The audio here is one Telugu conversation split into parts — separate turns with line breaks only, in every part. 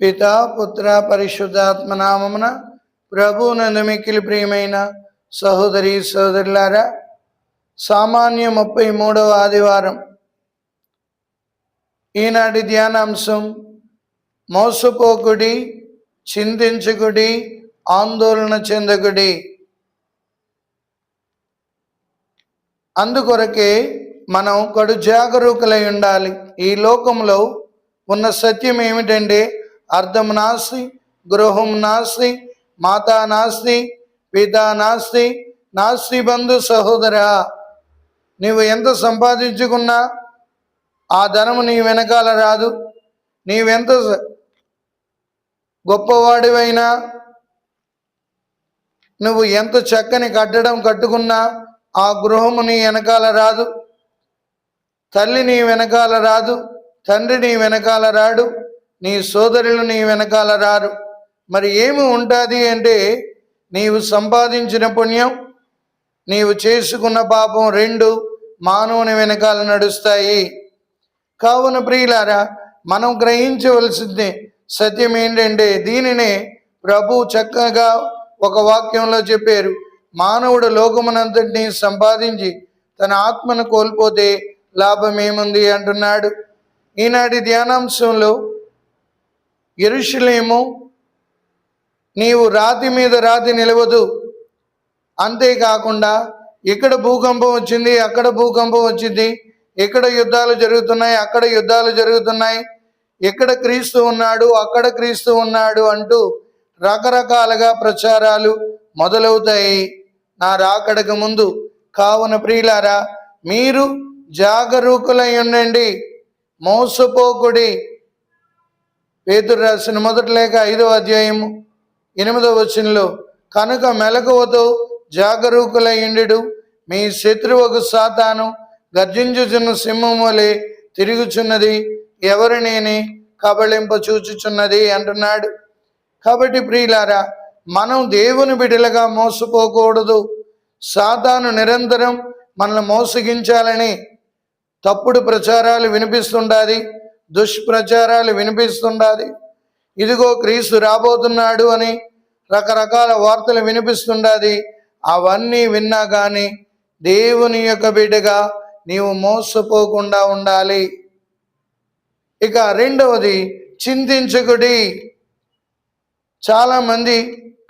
పిత పుత్ర పరిశుద్ధాత్మ నామమున ప్రభునందు మిక్కిలి ప్రియమైన సహోదరి సహోదరులారా సామాన్య ముప్పై మూడవ ఆదివారం. ఈనాటి ధ్యానాంశం మోసపోకుడి చింతించుకుడి ఆందోళన చెందకుడి. అందుకొరకే మనం కడు జాగరూకులై ఉండాలి. ఈ లోకంలో ఉన్న సత్యం ఏమిటంటే అర్థం నాస్తి గృహం నాస్తి మాతా నాస్తి పితా నాస్తి నాస్తి బంధు సహోదరా. నీవు ఎంత సంపాదించుకున్నా ఆ ధనము నీ వెనకాల రాదు. నీవెంత గొప్పవాడివైనా నువ్వు ఎంత చక్కని కట్టడం కట్టుకున్నా ఆ గృహము నీ వెనకాల రాదు. తల్లి నీ వెనకాల రాదు తండ్రి నీ వెనకాల రాడు. నీ సోదరులు నీ వెనకాల రారు. మరి ఏమి ఉంటుంది అంటే నీవు సంపాదించిన పుణ్యం నీవు చేసుకున్న పాపం రెండు మానవుని వెనకాల నడుస్తాయి. కావున ప్రియులారా మనం గ్రహించవలసింది సత్యం ఏంటంటే దీనినే ప్రభు చక్కగా ఒక వాక్యంలో చెప్పారు. మానవుడు లోకమునంతటిని సంపాదించి తన ఆత్మను కోల్పోతే లాభం ఏముంది అంటున్నాడు. ఈనాటి ధ్యానాంశంలో ఎరుషులేము నీవు రాతి మీద రాతి నిలవదు. అంతేకాకుండా ఇక్కడ భూకంపం వచ్చింది అక్కడ భూకంపం వచ్చింది ఇక్కడ యుద్ధాలు జరుగుతున్నాయి అక్కడ యుద్ధాలు జరుగుతున్నాయి. ఇక్కడ క్రీస్తు ఉన్నాడు అక్కడ క్రీస్తు ఉన్నాడు అంటూ రకరకాలుగా ప్రచారాలు మొదలవుతాయి. నా రాకడకు ముందు కావున ప్రియులారా మీరు జాగరూకులై ఉండండి మోసపోకుడి పేతురు రాసిన మొదటి లేక ఐదవ అధ్యాయము ఎనిమిదవ వచనంలో కనుక మెలకువతో జాగరూకులయ్యుండెడు మీ శత్రువుకు సాతాను గర్జించుచున్న సింహం వలె తిరుగుచున్నది ఎవరినేని కబళింప చూచుచున్నది? అంటున్నాడు. కాబట్టి ప్రియులారా మనం దేవుని బిడ్డలుగా మోసపోకూడదు. సాతాను నిరంతరం మనల్ని మోసగించాలని తప్పుడు ప్రచారాలు వినిపిస్తుండాలి దుష్ప్రచారాలు వినిపిస్తుండాలి ఇదిగో క్రీస్తు రాబోతున్నాడు అని రకరకాల వార్తలు వినిపిస్తుండాది. అవన్నీ విన్నా కానీ దేవుని యొక్క బిడ్డగా నీవు మోసపోకుండా ఉండాలి. ఇక రెండవది చింతించకుడి. చాలామంది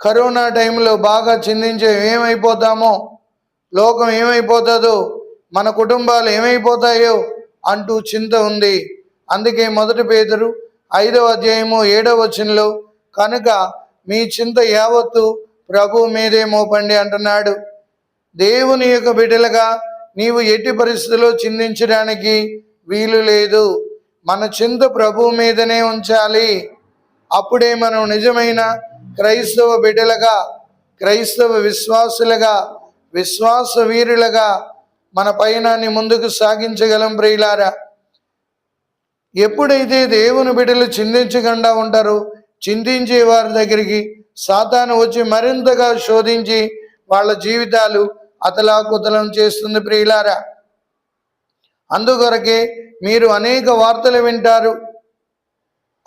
కరోనా టైంలో బాగా చింతించే ఏమైపోతామో లోకం ఏమైపోతుందో మన కుటుంబాలు ఏమైపోతాయో అంటూ చింత ఉంది. అందుకే మొదటి పేదరు ఐదవ అధ్యాయము ఏడవ వచనంలో కనుక మీ చింత యావత్తు ప్రభు మీదే మోపండి అంటున్నాడు. దేవుని యొక్క బిడ్డలుగా నీవు ఎట్టి పరిస్థితుల్లో చిందించడానికి వీలు లేదు. మన చింత ప్రభు మీదనే ఉంచాలి. అప్పుడే మనం నిజమైన క్రైస్తవ బిడ్డలుగా క్రైస్తవ విశ్వాసులుగా విశ్వాస వీరులుగా మన పయనాన్ని ముందుకు సాగించగలం ప్రియులారా. ఎప్పుడైతే దేవుని బిడ్డలు చింతించకుండా ఉంటారో చింతించే వారి దగ్గరికి సాతాను వచ్చి మరింతగా శోధించి వాళ్ళ జీవితాలు అతలాకుతలం చేస్తుంది ప్రియులారా. అందుకొరకే మీరు అనేక వార్తలు వింటారు.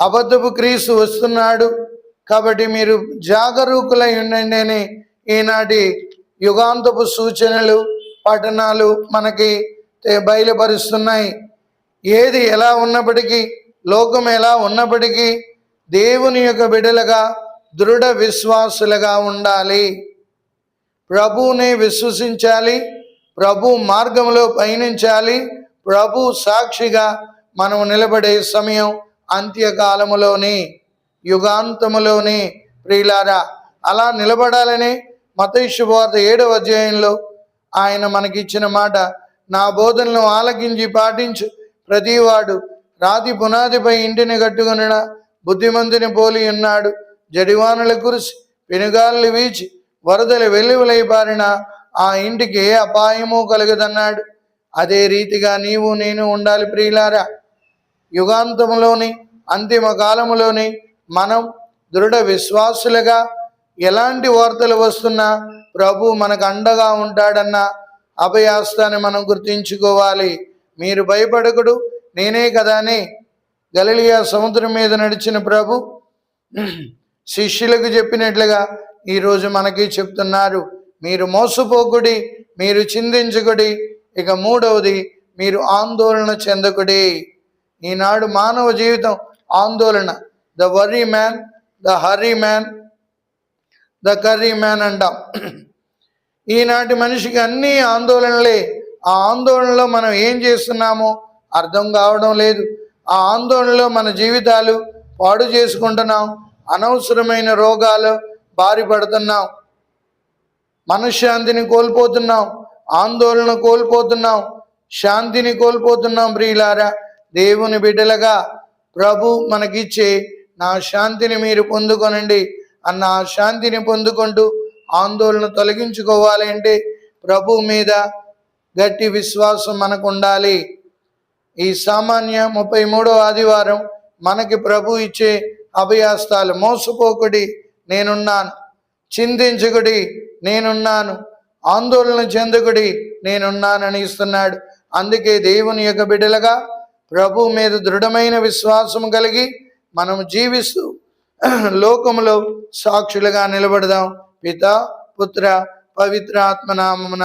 అబద్ధపు క్రీస్తు వస్తున్నాడు. కాబట్టి మీరు జాగరూకులై ఉండండి అని ఈనాటి యుగాంతపు సూచనలు పఠనాలు మనకి బయలుపరుస్తున్నాయి. ఏది ఎలా ఉన్నప్పటికీ లోకం ఎలా ఉన్నప్పటికీ దేవుని యొక్క బిడలుగా దృఢ విశ్వాసులుగా ఉండాలి. ప్రభువుని విశ్వసించాలి ప్రభు మార్గంలో పయనించాలి ప్రభు సాక్షిగా మనం నిలబడే సమయం అంత్యకాలములోని యుగాంతములోని ప్రియులారా. అలా నిలబడాలని మతైశుభవార్త ఏడవ అధ్యాయంలో ఆయన మనకిచ్చిన మాట నా బోధనను ఆలకించి పాటించు ప్రతివాడు రాతి పునాదిపై ఇంటిని కట్టుకొనిన బుద్ధిమంతుని పోలి ఉన్నాడు. జడివానుల కురిసి పెనుగాలు వీచి వరదలు వెల్లువలై పారిన ఆ ఇంటికి ఏ అపాయము కలగదన్నాడు. అదే రీతిగా నీవు నేను ఉండాలి ప్రియులారా. యుగాంతములోని అంతిమ కాలములోని మనం దృఢ విశ్వాసులుగా ఎలాంటి వార్తలు వస్తున్నా ప్రభు మనకు అండగా ఉంటాడన్న అభయాస్తాన్ని మనం గుర్తించుకోవాలి. మీరు భయపడకుడు. నేనే కదా అని గలిలియా సముద్రం మీద నడిచిన ప్రభు. శిష్యులకు చెప్పినట్లుగా ఈరోజు మనకి చెప్తున్నారు. మీరు మోసపోకుడి మీరు చిందించుకుడి. ఇక మూడవది మీరు ఆందోళన చెందకుడి. ఈనాడు మానవ జీవితం ఆందోళన. The worry man the hurry man the curry man అంటాం. ఈనాటి మనిషికి అన్ని ఆందోళనలే. ఆ ఆందోళనలో మనం ఏం చేస్తున్నామో అర్థం కావడం లేదు. ఆ ఆందోళనలో మన జీవితాలు పాడు చేసుకుంటున్నాం. అనవసరమైన రోగాలు బారి పడుతున్నాం. మనశ్శాంతిని కోల్పోతున్నాం. ఆందోళన కోల్పోతున్నాం. శాంతిని కోల్పోతున్నాం ప్రియులారా. దేవుని బిడ్డలుగా ప్రభు మనకిచ్చే నా శాంతిని మీరు పొందుకొనండి. అన్న ఆ శాంతిని పొందుకుంటూ ఆందోళన తొలగించుకోవాలంటే ప్రభు మీద గట్టి విశ్వాసం మనకు ఉండాలి ఈ సామాన్య ముప్పై మూడో ఆదివారం మనకి ప్రభు ఇచ్చే అభయాస్తాలు మోసపోకుడి నేనున్నాను. చింతించుకుడి నేనున్నాను. ఆందోళన చెందుకుడి నేనున్నానని ఇస్తున్నాడు. అందుకే దేవుని యొక్క బిడ్డలుగా ప్రభు మీద దృఢమైన విశ్వాసం కలిగి మనం జీవిస్తూ లోకములో సాక్షులుగా నిలబడదాం. పిత పుత్ర పవిత్ర ఆత్మనామమున